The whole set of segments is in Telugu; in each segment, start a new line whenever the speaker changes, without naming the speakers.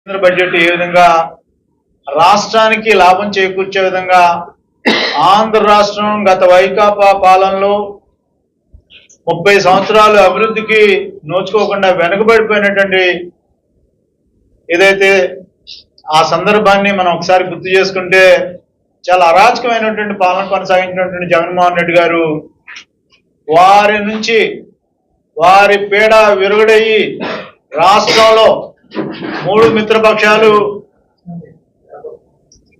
కేంద్ర బడ్జెట్ ఏ విధంగా రాష్ట్రానికి లాభం చేకూర్చే విధంగా ఆంధ్ర రాష్ట్రం గత వైకాపా పాలనలో ముప్పై సంవత్సరాలు అభివృద్ధికి నోచుకోకుండా వెనుకబడిపోయినటువంటి ఏదైతే ఆ సందర్భాన్ని మనం ఒకసారి గుర్తు చేసుకుంటే చాలా అరాచకమైనటువంటి పాలన కొనసాగించినటువంటి జగన్మోహన్ రెడ్డి గారు వారి నుంచి వారి పీడ విరుగుడయ్యి రాష్ట్రంలో మూడు మిత్రపక్షాలు.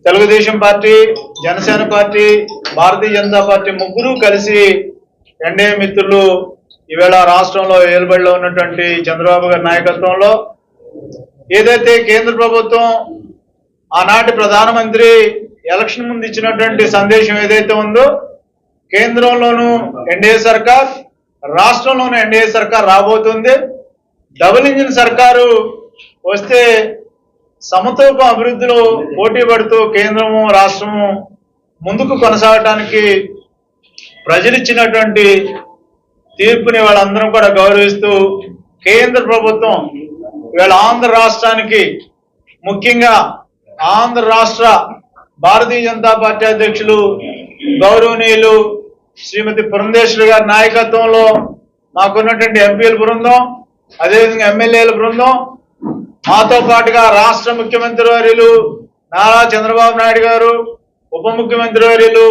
Telugu Desam party Janasena party Bharatiya Janata party ముగ్గురు కలిసి ఎన్డీఏ మిత్రులు ఈవేళ రాష్ట్రంలో ఏలుబడిలో ఉన్నటువంటి చంద్రబాబు గారి నాయకత్వంలో. ఏదైతే కేంద్ర ప్రభుత్వం ఆనాటి ప్రధానమంత్రి ఎలక్షన్ ముందు ఇచ్చినటువంటి సందేశం ఏదైతే ఉందో కేంద్రంలోనూ ఎన్డీఏ సర్కార్ రాష్ట్రంలోనూ ఎన్డీఏ సర్కార్ రాబోతుంది. డబుల్ ఇంజిన్ సర్కారు వస్తే సమతూక అభివృద్ధిలో పోటీ పడుతూ కేంద్రము రాష్ట్రము ముందుకు కొనసాగటానికి ప్రజలు ఇచ్చినటువంటి తీర్పుని వాళ్ళందరం కూడా గౌరవిస్తూ కేంద్ర ప్రభుత్వం ఇవాళ ఆంధ్ర రాష్ట్రానికి ముఖ్యంగా ఆంధ్ర రాష్ట్ర భారతీయ జనతా పార్టీ అధ్యక్షులు గౌరవనీయులు శ్రీమతి పురంధేశ్వరి గారి నాయకత్వంలో మాకున్నటువంటి ఎంపీల బృందం అదేవిధంగా ఎమ్మెల్యేల బృందం మాతో పాటుగా రాష్ట్ర ముఖ్యమంత్రి వర్యులు నారా చంద్రబాబు నాయుడు గారు ఉప ముఖ్యమంత్రి వర్యులు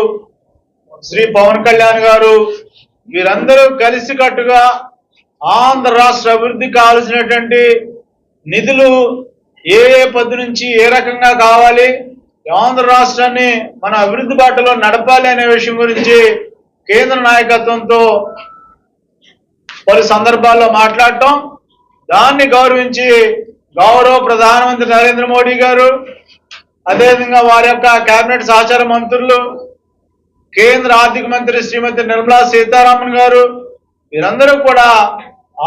శ్రీ పవన్ కళ్యాణ్ గారు వీరందరూ కలిసికట్టుగా ఆంధ్ర రాష్ట్ర అభివృద్ధి కావలసినటువంటి నిధులు ఏ ఏ పద్దు నుంచి ఏ రకంగా కావాలి ఆంధ్ర రాష్ట్రాన్ని మన అభివృద్ధి బాటలో నడపాలి అనే విషయం గురించి కేంద్ర నాయకత్వంతో పలు సందర్భాల్లో మాట్లాడటం దాన్ని గౌరవించి గౌరవ ప్రధానమంత్రి నరేంద్ర మోడీ గారు అదేవిధంగా వారి యొక్క కేబినెట్ సహచార మంత్రులు కేంద్ర ఆర్థిక మంత్రి శ్రీమతి నిర్మలా సీతారామన్ గారు వీరందరూ కూడా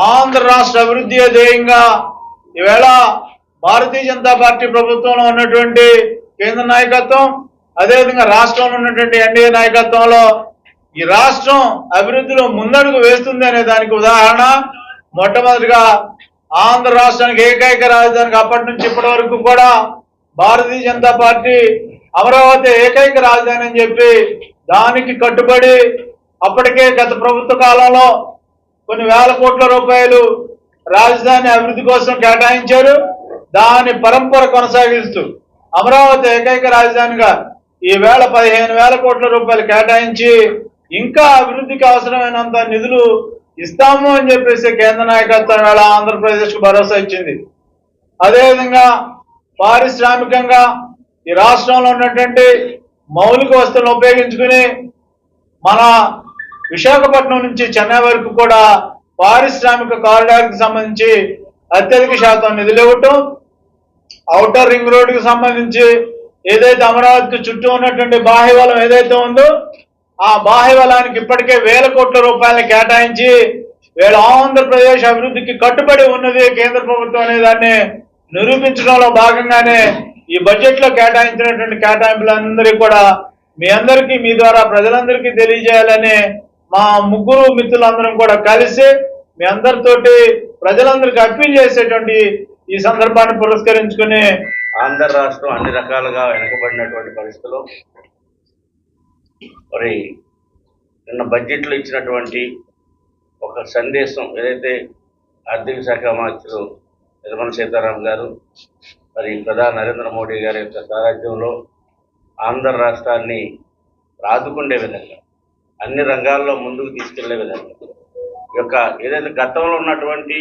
ఆంధ్ర రాష్ట్ర అభివృద్ధి ధ్యేయంగా ఈవేళ భారతీయ జనతా పార్టీ ప్రభుత్వంలో ఉన్నటువంటి కేంద్ర నాయకత్వం అదేవిధంగా రాష్ట్రంలో ఉన్నటువంటి ఎన్డీఏ నాయకత్వంలో ఈ రాష్ట్రం అభివృద్ధిలో ముందడుగు వేస్తుంది అనే దానికి ఉదాహరణ. మొట్టమొదటిగా ఆంధ్ర రాష్ట్రానికి ఏకైక రాజధానికి అప్పటి నుంచి ఇప్పటి వరకు కూడా భారతీయ జనతా పార్టీ అమరావతి ఏకైక రాజధాని అని చెప్పి దానికి కట్టుబడి అప్పటికే గత ప్రభుత్వ కాలంలో కొన్ని వేల కోట్ల రూపాయలు రాజధాని అభివృద్ధి కోసం కేటాయించారు. దాని పరంపర కొనసాగిస్తూ అమరావతి ఏకైక రాజధానిగా ఈ వేళ పదిహేను వేల కోట్ల రూపాయలు కేటాయించి ఇంకా అభివృద్ధికి అవసరమైనంత నిధులు ఇస్తాము అని చెప్పేసి కేంద్ర నాయకత్వం వేళ ఆంధ్రప్రదేశ్కు భరోసా ఇచ్చింది. అదేవిధంగా పారిశ్రామికంగా ఈ రాష్ట్రంలో ఉన్నటువంటి మౌలిక వస్తువులను ఉపయోగించుకుని మన విశాఖపట్నం నుంచి చెన్నై వరకు కూడా పారిశ్రామిక కారిడార్కి సంబంధించి అత్యధిక శాతం నిధులు ఇవ్వటం ఔటర్ రింగ్ రోడ్డుకి సంబంధించి ఏదైతే అమరావతికి చుట్టూ ఉన్నటువంటి బాహ్యవలం ఏదైతే ఉందో ఆ బాహ్యవలానికి ఇప్పటికే వేల కోట్ల రూపాయలు కేటాయించి వీళ్ళ ఆంధ్రప్రదేశ్ అభివృద్ధికి కట్టుబడి ఉన్నది కేంద్ర ప్రభుత్వం అనే దాన్ని నిరూపించడంలో భాగంగానే ఈ బడ్జెట్లో కేటాయించినటువంటి కేటాయింపులందరికీ కూడా మీ అందరికీ మీ ద్వారా ప్రజలందరికీ తెలియజేయాలని మా ముగ్గురు మిత్రులందరం కూడా కలిసి మీ అందరితోటి ప్రజలందరికీ అప్పీల్ చేసేటువంటి ఈ సందర్భాన్ని పురస్కరించుకుని
ఆంధ్ర రాష్ట్రం అన్ని రకాలుగా వెనుకబడినటువంటి పరిస్థితులు. మరి నిన్న బడ్జెట్లో ఇచ్చినటువంటి ఒక సందేశం ఏదైతే ఆర్థిక శాఖ మంత్రులు నిర్మల సీతారాం గారు మరి ప్రధాని నరేంద్ర మోడీ గారి యొక్క సారథ్యంలో ఆంధ్ర రాష్ట్రాన్ని రాదుకుండే విధంగా అన్ని రంగాల్లో ముందుకు తీసుకెళ్ళే విధంగా ఈ యొక్క ఏదైతే గతంలో ఉన్నటువంటి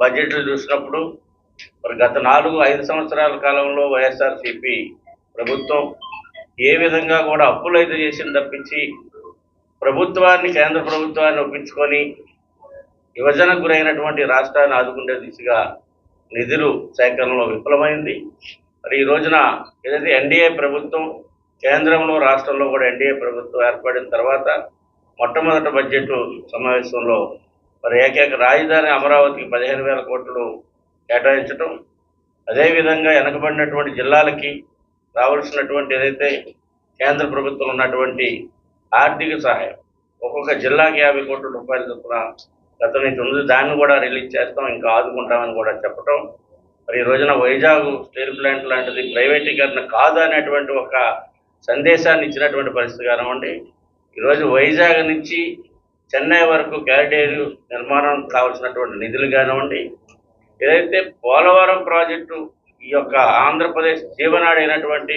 బడ్జెట్లు చూసినప్పుడు మరి గత నాలుగు ఐదు సంవత్సరాల కాలంలో వైఎస్ఆర్సీపీ ప్రభుత్వం ఏ విధంగా కూడా అప్పులు అయితే చేసింది తప్పించి ప్రభుత్వాన్ని కేంద్ర ప్రభుత్వాన్ని ఒప్పించుకొని విభజనకు గురైనటువంటి రాష్ట్రాన్ని ఆదుకునే దిశగా నిధులు సేకరణలో విఫలమైంది. మరి ఈ రోజున ఏదైతే ఎన్డీఏ ప్రభుత్వం కేంద్రంలో రాష్ట్రంలో కూడా ఎన్డీఏ ప్రభుత్వం ఏర్పడిన తర్వాత మొట్టమొదటి బడ్జెట్ సమావేశంలో మరి ఏకైక రాజధాని అమరావతికి పదిహేను వేల కోట్లు కేటాయించడం అదేవిధంగా వెనకబడినటువంటి జిల్లాలకి రావాల్సినటువంటి ఏదైతే కేంద్ర ప్రభుత్వం ఉన్నటువంటి ఆర్థిక సహాయం ఒక్కొక్క జిల్లాకి యాభై కోట్ల రూపాయల చొప్పున గత నుంచి ఉంది. దాన్ని కూడా రిలీజ్ చేస్తాం ఇంకా ఆదుకుంటామని కూడా చెప్పటం. మరి ఈ రోజున వైజాగ్ స్టీల్ ప్లాంట్ లాంటిది ప్రైవేటీకరణ కాదు అనేటువంటి ఒక సందేశాన్ని ఇచ్చినటువంటి పరిస్థితి కానివ్వండి. ఈరోజు వైజాగ్ నుంచి చెన్నై వరకు క్యారిడేర్ నిర్మాణం కావాల్సినటువంటి నిధులు కానివ్వండి. ఏదైతే పోలవరం ప్రాజెక్టు ఈ యొక్క ఆంధ్రప్రదేశ్ జీవనాడైనటువంటి అయినటువంటి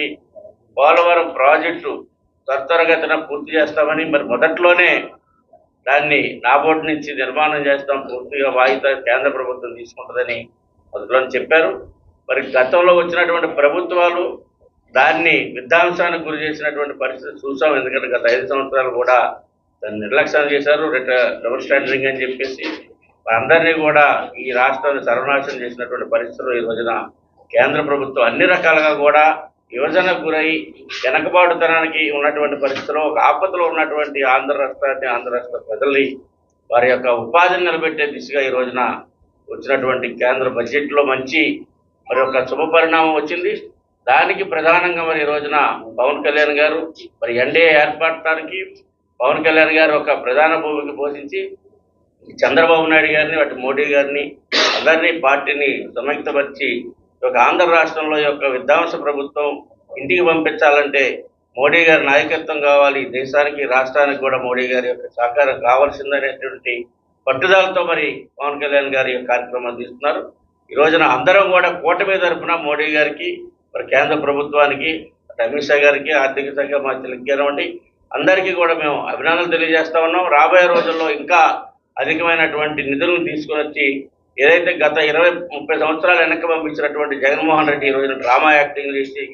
పోలవరం ప్రాజెక్టు త్వరత్వరగతిన పూర్తి చేస్తామని మరి మొదట్లోనే దాన్ని నాబోర్డు నుంచి నిర్మాణం చేస్తాం పూర్తిగా బాధ్యత కేంద్ర ప్రభుత్వం తీసుకుంటుందని మొదట్లో చెప్పారు. మరి గతంలో వచ్చినటువంటి ప్రభుత్వాలు దాన్ని విధ్వంసానికి గురి చేసినటువంటి పరిస్థితి చూసాం. ఎందుకంటే గత ఐదు సంవత్సరాలు కూడా దాన్ని నిర్లక్ష్యం చేశారు. డబుల్ స్టాండరింగ్ అని చెప్పేసి. అందరినీ కూడా ఈ రాష్ట్రాన్ని సర్వనాశనం చేసినటువంటి పరిస్థితులు ఈ రోజున కేంద్ర ప్రభుత్వం అన్ని రకాలుగా కూడా యువజన గురై వెనకబాటుతనానికి ఉన్నటువంటి పరిస్థితిలో ఒక ఆపదలో ఉన్నటువంటి ఆంధ్ర రాష్ట్రాన్ని ఆంధ్ర రాష్ట్ర ప్రజల్ని వారి యొక్క ఉపాధిని నిలబెట్టే దిశగా ఈ రోజున వచ్చినటువంటి కేంద్ర బడ్జెట్లో మంచి మరి ఒక శుభ పరిణామం వచ్చింది. దానికి ప్రధానంగా మరి ఈ రోజున పవన్ కళ్యాణ్ గారు మరి ఎన్డీఏ ఏర్పడటానికి పవన్ కళ్యాణ్ గారు ఒక ప్రధాన భూమిక పోషించి చంద్రబాబు నాయుడు గారిని వాటి మోడీ గారిని అందరినీ పార్టీని సంయుక్తపరిచి ఒక ఆంధ్ర రాష్ట్రంలో యొక్క విధ్వంస ప్రభుత్వం ఇంటికి పంపించాలంటే మోడీ గారి నాయకత్వం కావాలి దేశానికి రాష్ట్రానికి కూడా మోడీ గారి యొక్క సహకారం కావాల్సిందనేటువంటి పట్టుదలతో మరి పవన్ కళ్యాణ్ గారి యొక్క కార్యక్రమాలు తీస్తున్నారు. ఈ రోజున అందరం కూడా కూటమి తరపున మోడీ గారికి మరి కేంద్ర ప్రభుత్వానికి అమిత్ షా గారికి ఆర్థిక శాఖ మంత్రులకి కానివ్వండి అందరికీ కూడా మేము అభినందనలు తెలియజేస్తా ఉన్నాం. రాబోయే రోజుల్లో ఇంకా అధికమైనటువంటి నిధులను తీసుకొని వచ్చి ఏదైతే గత ఇరవై ముప్పై సంవత్సరాలు వెనక పంపించినటువంటి జగన్మోహన్ రెడ్డి ఈరోజు రోజున డ్రామా యాక్టింగ్ చేసి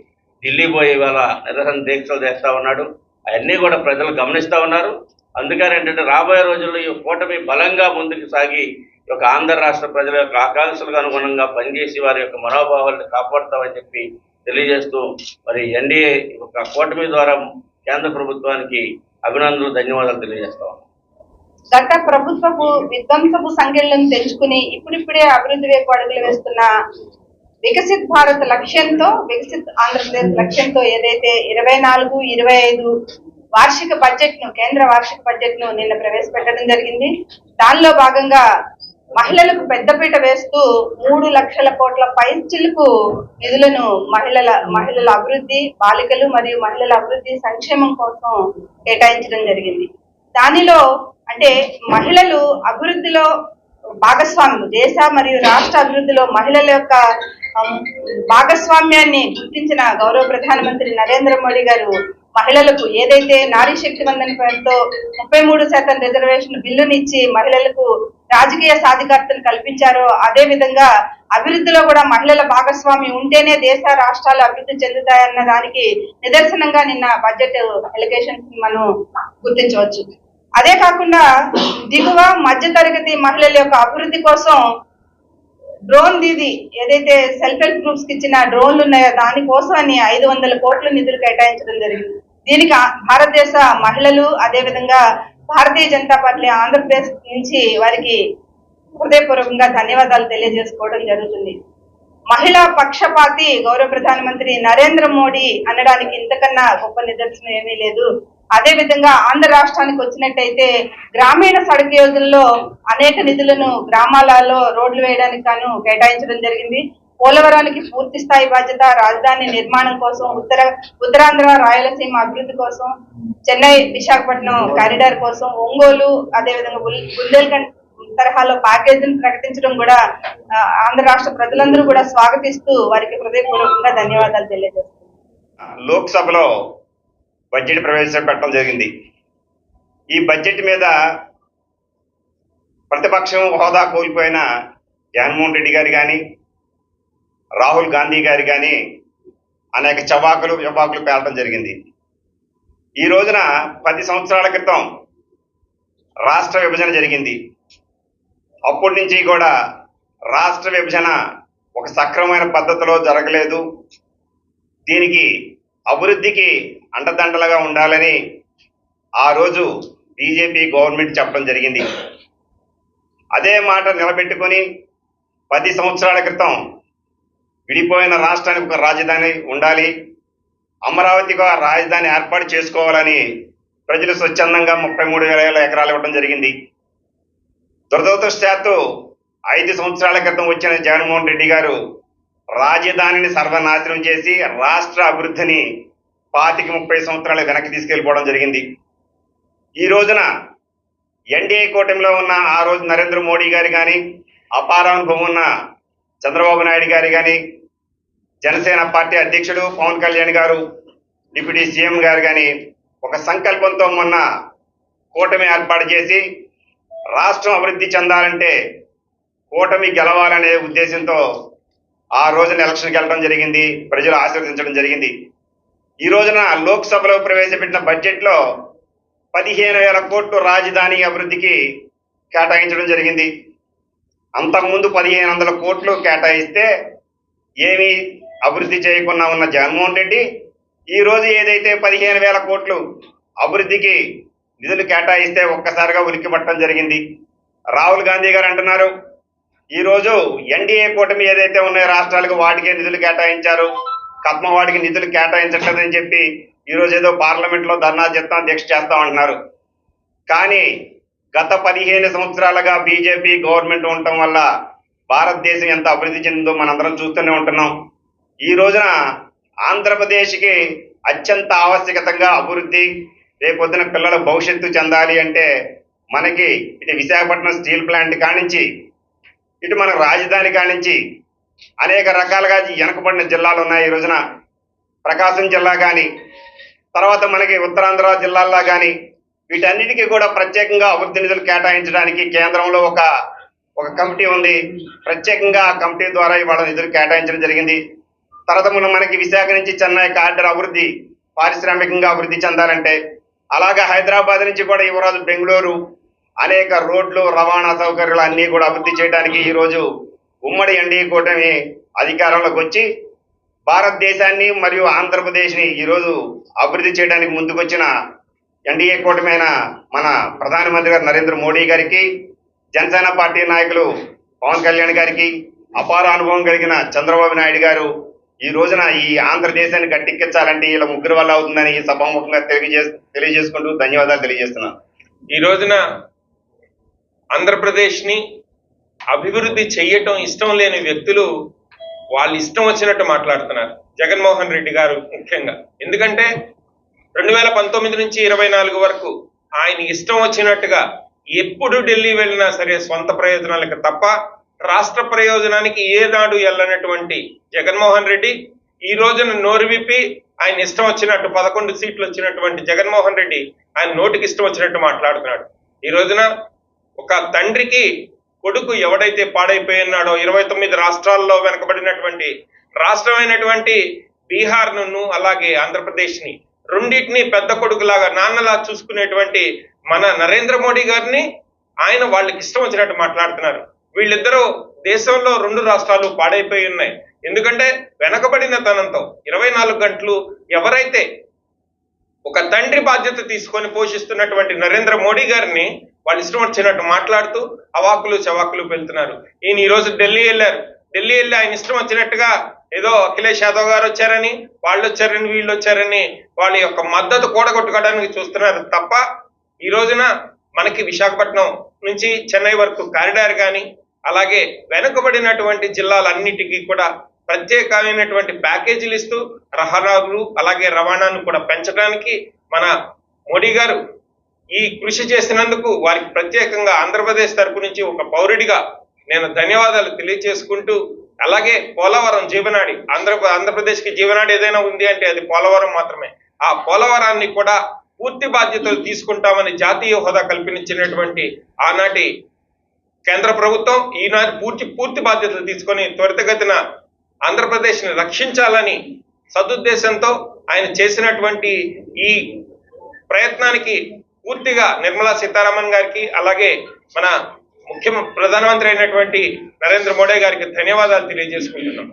ఢిల్లీ పోయి ఇవాళ నిరసన దీక్షలు చేస్తూ ఉన్నాడు. అవన్నీ కూడా ప్రజలు గమనిస్తా ఉన్నారు. అందుకని ఏంటంటే రాబోయే రోజుల్లో ఈ కూటమి బలంగా ముందుకు సాగి యొక్క ఆంధ్ర రాష్ట్ర ప్రజల యొక్క ఆకాంక్షలకు అనుగుణంగా పనిచేసి వారి యొక్క మనోభావాలను కాపాడుతామని చెప్పి తెలియజేస్తూ మరి ఎన్డీఏ ఒక కూటమి ద్వారా కేంద్ర ప్రభుత్వానికి అభినందనలు ధన్యవాదాలు తెలియజేస్తా ఉన్నాం.
గత ప్రభుత్వపు విధ్వంసపు సంఖ్యలను తెంచుకుని ఇప్పుడిప్పుడే అభివృద్ధి వైపు అడుగులు వేస్తున్న వికసిత్ భారత్ లక్ష్యంతో వికసిత్ ఆంధ్రప్రదేశ్ లక్ష్యంతో ఏదైతే ఇరవై నాలుగు ఇరవై ఐదు వార్షిక బడ్జెట్ను కేంద్ర వార్షిక బడ్జెట్ను నిన్న ప్రవేశపెట్టడం జరిగింది. దానిలో భాగంగా మహిళలకు పెద్దపీట వేస్తూ మూడు లక్షల కోట్ల పైచిలుకు నిధులను మహిళల మహిళల అభివృద్ధి బాలికలు మరియు మహిళల అభివృద్ధి సంక్షేమం కోసం కేటాయించడం జరిగింది. దానిలో అంటే మహిళలు అభివృద్ధిలో భాగస్వాములు దేశ మరియు రాష్ట్ర అభివృద్ధిలో మహిళల యొక్క భాగస్వామ్యాన్ని గుర్తించిన గౌరవ ప్రధానమంత్రి నరేంద్ర మోడీ గారు మహిళలకు ఏదైతే నారీ శక్తి వందన పేరుతో ముప్పై మూడు శాతం రిజర్వేషన్ బిల్లునిచ్చి మహిళలకు రాజకీయ సాధికారతను కల్పించారో అదే విధంగా అభివృద్ధిలో కూడా మహిళల భాగస్వామ్యం ఉంటేనే దేశ రాష్ట్రాలు అభివృద్ధి చెందుతాయన్న దానికి నిదర్శనంగా నిన్న బడ్జెట్ ఎలిగేషన్ మనం గుర్తించవచ్చు. అదే కాకుండా దిగువ మధ్య తరగతి మహిళల యొక్క అభివృద్ధి కోసం డ్రోన్ దీది ఏదైతే సెల్ఫ్ హెల్ప్ గ్రూప్స్కి ఇచ్చిన డ్రోన్లు ఉన్నాయో దానికోసం అని ఐదు వందల కోట్ల నిధులు కేటాయించడం జరిగింది. దీనికి భారతదేశ మహిళలు అదే విధంగా భారతీయ జనతా పార్టీ ఆంధ్రప్రదేశ్ నుంచి వారికి హృదయపూర్వకంగా ధన్యవాదాలు తెలియజేసుకోవడం జరుగుతుంది. మహిళా పక్షపాతి గౌరవ ప్రధానమంత్రి నరేంద్ర మోడీ అనడానికి ఇంతకన్నా గొప్ప నిదర్శనం ఏమీ లేదు. అదే విధంగా ఆంధ్ర రాష్ట్రానికి వచ్చినట్టయితే గ్రామీణ సడక్ యోజనలో అనేక నిధులను గ్రామాలలో రోడ్లు వేయడానికి గాను కేటాయించడం జరిగింది. పోలవరానికి పూర్తి స్థాయి బాధ్యత రాజధాని నిర్మాణం కోసం ఉత్తర ఉత్తరాంధ్ర రాయలసీమ అభివృద్ధి కోసం చెన్నై విశాఖపట్నం కారిడార్ కోసం ఒంగోలు అదేవిధంగా బుల్- బుందేల్ఖండ్ తరహాలో ప్యాకేజీని ప్రకటించడం కూడా ఆంధ్ర రాష్ట్ర ప్రజలందరూ కూడా స్వాగతిస్తూ వారికి హృదయపూర్వకంగా ధన్యవాదాలు తెలియజేస్తున్నారు
లోక్సభలో బడ్జెట్ ప్రవేశపెట్టడం జరిగింది. ఈ బడ్జెట్ మీద ప్రతిపక్షం హోదా కోల్పోయిన జగన్మోహన్ రెడ్డి గారు కానీ రాహుల్ గాంధీ గారు కానీ అనేక చవాకులు చవాకులు పేలటం జరిగింది. ఈ రోజున పది సంవత్సరాల క్రితం రాష్ట్ర విభజన జరిగింది. అప్పటి నుంచి కూడా రాష్ట్ర విభజన ఒక సక్రమమైన పద్ధతిలో జరగలేదు. దీనికి అభివృద్ధికి అండదండలుగా ఉండాలని ఆ రోజు బీజేపీ గవర్నమెంట్ చెప్పడం జరిగింది. అదే మాట నిలబెట్టుకొని పది సంవత్సరాల క్రితం విడిపోయిన రాష్ట్రానికి ఒక రాజధాని ఉండాలి అమరావతిగా రాజధాని ఏర్పాటు చేసుకోవాలని ప్రజలు స్వచ్ఛందంగా ముప్పై మూడు వేల ఎకరాలు ఇవ్వడం జరిగింది. దురదృష్టశాత్తు ఐదు సంవత్సరాల క్రితం వచ్చిన జగన్మోహన్ రెడ్డి గారు రాజధానిని సర్వనాశనం చేసి రాష్ట్ర అభివృద్ధిని పాతిక ముప్పై సంవత్సరాలు వెనక్కి తీసుకెళ్ళిపోవడం జరిగింది. ఈ రోజున ఎన్డీఏ కూటమిలో ఉన్న ఆ రోజు నరేంద్ర మోడీ గారు కానీ అపారానుభవం ఉన్న చంద్రబాబు నాయుడు గారు కానీ జనసేన పార్టీ అధ్యక్షుడు పవన్ కళ్యాణ్ గారు డిప్యూటీ సీఎం గారు కానీ ఒక సంకల్పంతో మొన్న కూటమి ఏర్పాటు చేసి రాష్ట్రం అభివృద్ధి చెందాలంటే కూటమి గెలవాలనే ఉద్దేశంతో ఆ రోజున ఎలక్షన్కి వెళ్ళడం జరిగింది ప్రజలు ఆశీర్వదించడం జరిగింది. ఈ రోజున లోక్సభలో ప్రవేశపెట్టిన బడ్జెట్లో పదిహేను వేల కోట్లు రాజధాని అభివృద్ధికి కేటాయించడం జరిగింది. అంతకుముందు పదిహేను వందల కోట్లు కేటాయిస్తే ఏమీ అభివృద్ధి చేయకుండా ఉన్న జగన్మోహన్ రెడ్డి ఈరోజు ఏదైతే పదిహేను వేల కోట్లు అభివృద్ధికి నిధులు కేటాయిస్తే ఒక్కసారిగా ఉలిక్కిపట్టడం జరిగింది. రాహుల్ గాంధీ గారు అంటున్నారు ఈరోజు ఎన్డీఏ కూటమి ఏదైతే ఉన్నాయో రాష్ట్రాలకు వాటికే నిధులు కేటాయించారు. కత్మవాడికి నిధులు కేటాయించట్లేదని చెప్పి ఈ రోజు ఏదో పార్లమెంట్లో ధర్నా చేస్తాం దీక్ష చేస్తాం అంటున్నారు కానీ గత పదిహేను సంవత్సరాలుగా బీజేపీ గవర్నమెంట్ ఉండటం వల్ల భారతదేశం ఎంత అభివృద్ధి చెందిందో మనందరం చూస్తూనే ఉంటున్నాం. ఈ రోజున ఆంధ్రప్రదేశ్కి అత్యంత ఆవశ్యకతంగా అభివృద్ధి రేపొద్దున పిల్లల భవిష్యత్తు చెందాలి అంటే మనకి ఇది విశాఖపట్నం స్టీల్ ప్లాంట్ కానించి ఇటు మన రాజధాని కానించి అనేక రకాలుగా వెనకబడిన జిల్లాలు ఉన్నాయి. ఈ రోజున ప్రకాశం జిల్లా కానీ తర్వాత మనకి ఉత్తరాంధ్ర జిల్లాల్లో కానీ వీటన్నిటికీ కూడా ప్రత్యేకంగా అభివృద్ధి నిధులు కేటాయించడానికి కేంద్రంలో ఒక ఒక కమిటీ ఉంది. ప్రత్యేకంగా ఆ కమిటీ ద్వారా ఇవాళ నిధులు కేటాయించడం జరిగింది. తర్వాత మనకి విశాఖ నుంచి చెన్నై కార్డర్ అభివృద్ధి పారిశ్రామికంగా అభివృద్ధి చెందాలంటే అలాగే హైదరాబాద్ నుంచి కూడా యువరాజు బెంగళూరు అనేక రోడ్లు రవాణా సౌకర్యాలు అన్నీ కూడా అభివృద్ధి చేయడానికి ఈ రోజు ఉమ్మడి ఎన్డీఏ కూటమి అధికారంలోకి వచ్చి భారతదేశాన్ని మరియు ఆంధ్రప్రదేశ్ని ఈరోజు అభివృద్ధి చేయడానికి ముందుకొచ్చిన ఎన్డీఏ కూటమైన మన ప్రధానమంత్రి గారు నరేంద్ర మోడీ గారికి జనసేన పార్టీ నాయకులు పవన్ కళ్యాణ్ గారికి అపార అనుభవం కలిగిన చంద్రబాబు నాయుడు గారు ఈ రోజున ఈ ఆంధ్రదేశాన్ని గట్టెక్కించాలంటే ఇలా ముగ్గురు వల్ల అవుతుందని ఈ సభాముఖంగా తెలియజే తెలియజేసుకుంటూ ధన్యవాదాలు తెలియజేస్తున్నాను.
ఈ రోజున ఆంధ్రప్రదేశ్ని అభివృద్ధి చెయ్యటం ఇష్టం లేని వ్యక్తులు వాళ్ళు ఇష్టం వచ్చినట్టు మాట్లాడుతున్నారు. జగన్మోహన్ రెడ్డి గారు ముఖ్యంగా. ఎందుకంటే రెండు వేల పంతొమ్మిది నుంచి ఇరవై నాలుగు వరకు ఆయన ఇష్టం వచ్చినట్టుగా ఎప్పుడు ఢిల్లీ వెళ్ళినా సరే సొంత ప్రయోజనాలకు తప్ప రాష్ట్ర ప్రయోజనానికి ఏనాడు వెళ్ళనటువంటి జగన్మోహన్ రెడ్డి ఈ రోజున నోరు విప్పి ఆయన ఇష్టం వచ్చినట్టు పదకొండు సీట్లు వచ్చినటువంటి జగన్మోహన్ రెడ్డి ఆయన నోటికి ఇష్టం వచ్చినట్టు మాట్లాడుతున్నాడు. ఈ రోజున ఒక తండ్రికి కొడుకు ఎవడైతే పాడైపోయి ఉన్నాడో ఇరవై తొమ్మిది రాష్ట్రాల్లో వెనకబడినటువంటి రాష్ట్రమైనటువంటి బీహార్ను అలాగే ఆంధ్రప్రదేశ్ని రెండింటిని పెద్ద కొడుకులాగా నాన్నలా చూసుకునేటువంటి మన నరేంద్ర మోడీ గారిని ఆయన వాళ్ళకి ఇష్టం వచ్చినట్టు మాట్లాడుతున్నారు. వీళ్ళిద్దరూ దేశంలో రెండు రాష్ట్రాలు పాడైపోయి ఉన్నాయి. ఎందుకంటే వెనకబడిన తనంతో ఇరవై నాలుగు గంటలు ఎవరైతే ఒక తండ్రి బాధ్యత తీసుకొని పోషిస్తున్నటువంటి నరేంద్ర మోడీ గారిని వాళ్ళు ఇష్టం వచ్చినట్టు మాట్లాడుతూ అవాకులు చవాకులు పెళ్తున్నారు. ఈయన ఈరోజు ఢిల్లీ వెళ్ళారు. ఢిల్లీ వెళ్ళి ఆయన ఇష్టం వచ్చినట్టుగా ఏదో అఖిలేష్ యాదవ్ గారు వచ్చారని వాళ్ళు వచ్చారని వీళ్ళు వచ్చారని వాళ్ళ యొక్క మద్దతు కూడగొట్టుకోవడానికి చూస్తున్నారు తప్ప ఈ రోజున మనకి విశాఖపట్నం నుంచి చెన్నై వరకు కారిడార్ కానీ అలాగే వెనుకబడినటువంటి జిల్లాలన్నిటికీ కూడా ప్రత్యేకమైనటువంటి ప్యాకేజీలు ఇస్తూ రహదారులు అలాగే రవాణాను కూడా పెంచడానికి మన మోడీ గారు ఈ కృషి చేసినందుకు వారికి ప్రత్యేకంగా ఆంధ్రప్రదేశ్ తరపు నుంచి ఒక పౌరుడిగా నేను ధన్యవాదాలు తెలియజేసుకుంటూ అలాగే పోలవరం జీవనాడి ఆంధ్ర ఆంధ్రప్రదేశ్కి జీవనాడి ఏదైనా ఉంది అంటే అది పోలవరం మాత్రమే. ఆ పోలవరాన్ని కూడా పూర్తి బాధ్యతలు తీసుకుంటామని జాతీయ హోదా కల్పించినటువంటి ఆనాటి కేంద్ర ప్రభుత్వం ఈనాటి పూర్తి పూర్తి బాధ్యతలు తీసుకొని త్వరితగతిన ఆంధ్రప్రదేశ్ని రక్షించాలని సదుద్దేశంతో ఆయన చేసినటువంటి ఈ ప్రయత్నానికి పూర్తిగా నిర్మలా సీతారామన్ గారికి అలాగే మన ముఖ్య ప్రధానమంత్రి అయినటువంటి నరేంద్ర మోడీ గారికి ధన్యవాదాలు తెలియజేసుకుంటున్నాం.